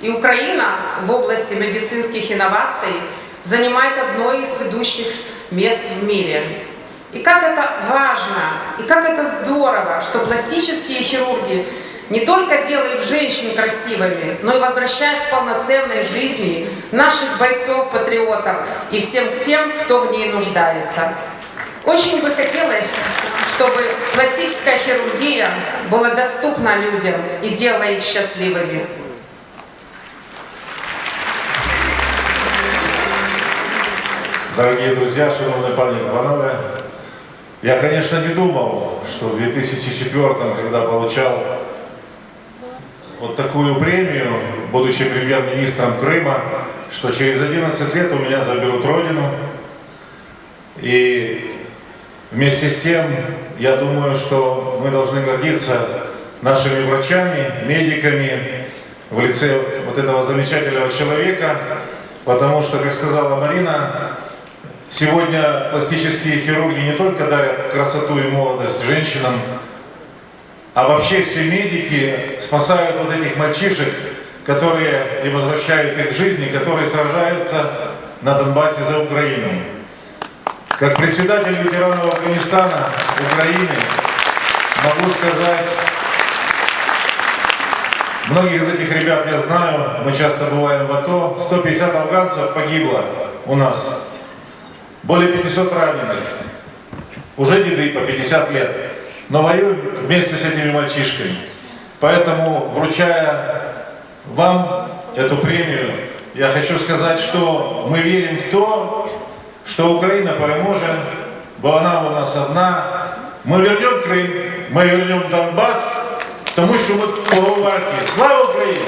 И Украина в области медицинских инноваций занимает одно из ведущих мест в мире. И как это важно, и как это здорово, что пластические хирурги не только делают женщин красивыми, но и возвращают к полноценной жизни наших бойцов-патриотов и всем тем, кто в ней нуждается. Очень бы хотелось, чтобы пластическая хирургия была доступна людям и делала их счастливыми. Дорогие друзья, шановные пани и панове, я, конечно, не думал, что в 2004 когда получал вот такую премию, будучи премьер-министром Крыма, что через 11 лет у меня заберут родину. И вместе с тем, я думаю, что мы должны гордиться нашими врачами, медиками в лице вот этого замечательного человека, потому что, как сказала Марина, Сегодня пластические хирурги не только дарят красоту и молодость женщинам, а вообще все медики спасают вот этих мальчишек, которые и возвращают их к жизни, которые сражаются на Донбассе за Украину. Как председатель ветеранов Афганистана, Украины, могу сказать, многих из этих ребят я знаю, мы часто бываем в АТО, 150 афганцев погибло у нас Более 500 раненых. Уже деды по 50 лет. Но воюем вместе с этими мальчишками. Поэтому, вручая вам эту премию, я хочу сказать, что мы верим в то, что Украина переможе, бо вона у нас одна. Ми вернем Крим, ми вернем Донбас, тому що ми того варті. Слава Україні!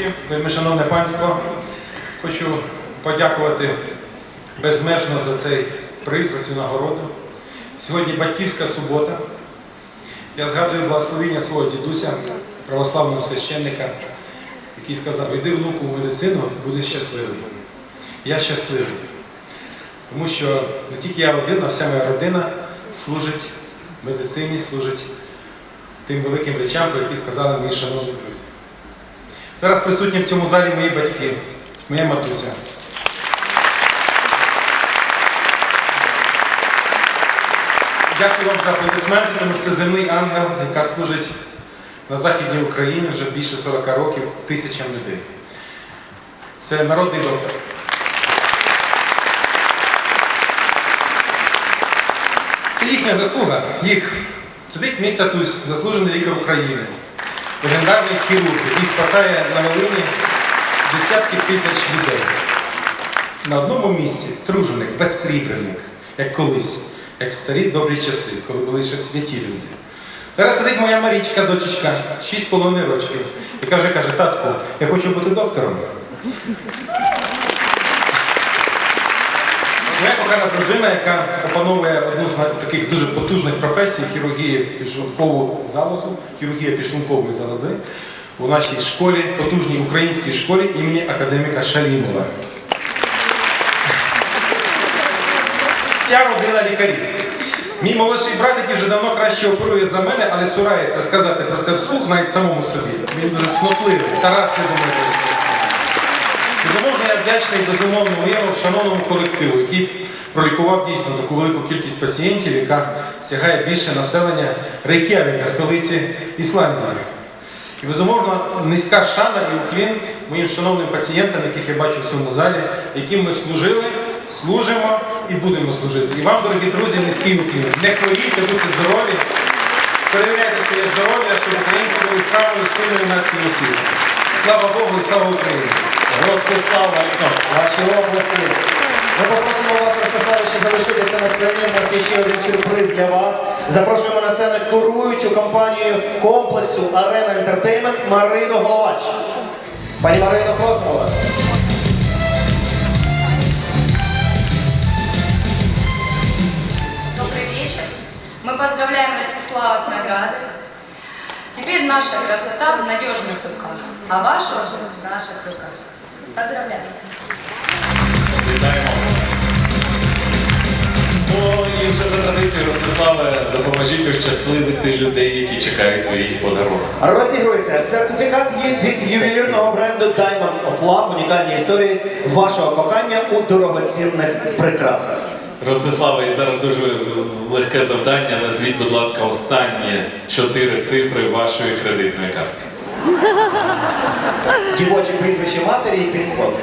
Ведучі, вельми шановне панство, хочу подякувати безмежно за цей приз, за цю нагороду. Сьогодні батьківська субота. Я згадую благословіння свого дідуся, православного священника, який сказав, іди внуку в медицину, будеш щасливий. Я щасливий. Тому що не тільки я один, а вся моя родина служить медицині, служить тим великим речам, про які сказали мої шановні друзі. Зараз присутні в цьому залі мої батьки, моя матуся. Дякую вам за аплодисменти, тому що це земний ангел, яка служить на Західній Україні вже більше 40 років тисячам людей. Це народний доктор. Це їхня заслуга. Їх сидить мій татусь, заслужений лікар України, легендарний хірург, який спасає на Волині десятки тисяч людей. На одному місці труженик, безсрібреник, як колись, як в старі добрі часи, коли були ще святі люди. Зараз сидить моя Марічка, дочечка, 6,5 років, яка вже каже, татку, я хочу бути доктором. Моя кохана дружина, яка опановує одну з таких дуже потужних професій хірургії підшлункову залозу, хірургія підшлункової залози у нашій школі, потужній українській школі імені академіка Шалімова. Вся родина лікарів. Мій молодший брат, який вже давно краще оперує за мене, але цурається сказати про це вслух навіть самому собі. Він дуже цнотливий. Тарас, я думаю, вдячний безумовно моєму шановному колективу, який пролікував дійсно таку велику кількість пацієнтів, яка сягає більше населення Рейк'явіка, столиці Ісландії. І безумовно низька шана і уклін моїм шановним пацієнтам, яких я бачу в цьому залі, яким ми служили, служимо і будемо служити. І вам, дорогі друзі, низький уклін. Не хворійте, будьте здорові, перевіряйте своє здоров'я, щоб українці були самою сильною нацією світу. Слава Богу і слава Україні! Вальков, є ще один сюрприз для вас. Запрошуємо на сцену куруючу компанію комплексу Арена Ентертеймент Марину Головач. Пані Марино, просимо вас. Добрый вечер. Мы поздравляем Ростислава с наградой. Теперь наша красота в надежных руках, а ваша в наших руках. Поздравляю. Вітаємо. Поздравляем. традицію, Ростиславе, допоможіть ощасливити людей, які чекають свій подарунок. Розігрується сертифікат є від ювелірного бренду Diamond of Love. Унікальні історії вашого кохання у дорогоцінних прикрасах. Ростиславе, і зараз дуже легке завдання. Назвіть, будь ласка, останні чотири цифри вашої кредитної картки. Дівочі прізвище матері і пін-код.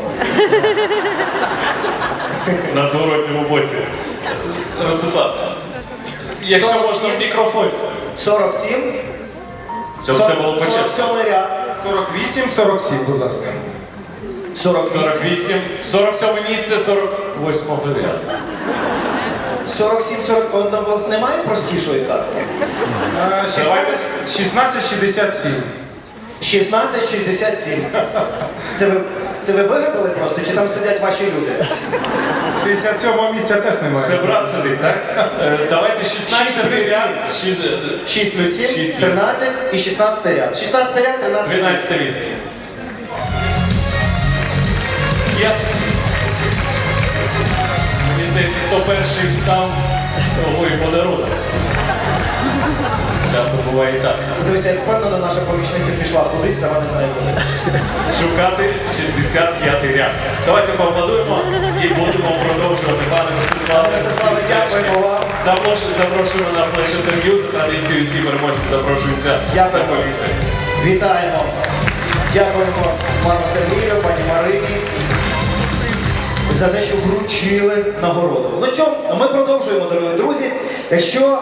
На зворотньому боці. Ростислав, якщо можна в мікрофон, 47. щоб все було почесно. 47 ряд. 48, 47, будь ласка. 48. 48, 47 місце, 48 ряд. 47, 41 у вас немає простішої картки? А, 16, 16, 67. 1667. Це ви, це ви вигадали просто, чи там сидять ваші люди? 67-го місця теж немає. Це брат сидить, так? Е, Давайте 16 Шість плюс ряд, 6, 6 плюс 7, Шість плюс 13 і 16 ряд. 16 ряд, 13 ряд. 13 місце. Я... Мені здається, хто перший встав, того і подарунок. Часом буває і так. Дивися, як впевнено, наша помічниця пішла кудись, сама не знає куди. Шукати 65 ряд. Давайте поаплодуємо і будемо продовжувати. Пане Ростиславе, Ростиславе, дякуємо вам. Запрошую, запрошуємо на флеш інтерв'ю. За традицією всі переможці запрошуються Дякую. за комісію. Вітаємо. Дякуємо пану Сергію, пані Марині за те, що вручили нагороду. Ну що, ми продовжуємо, дорогі друзі. Якщо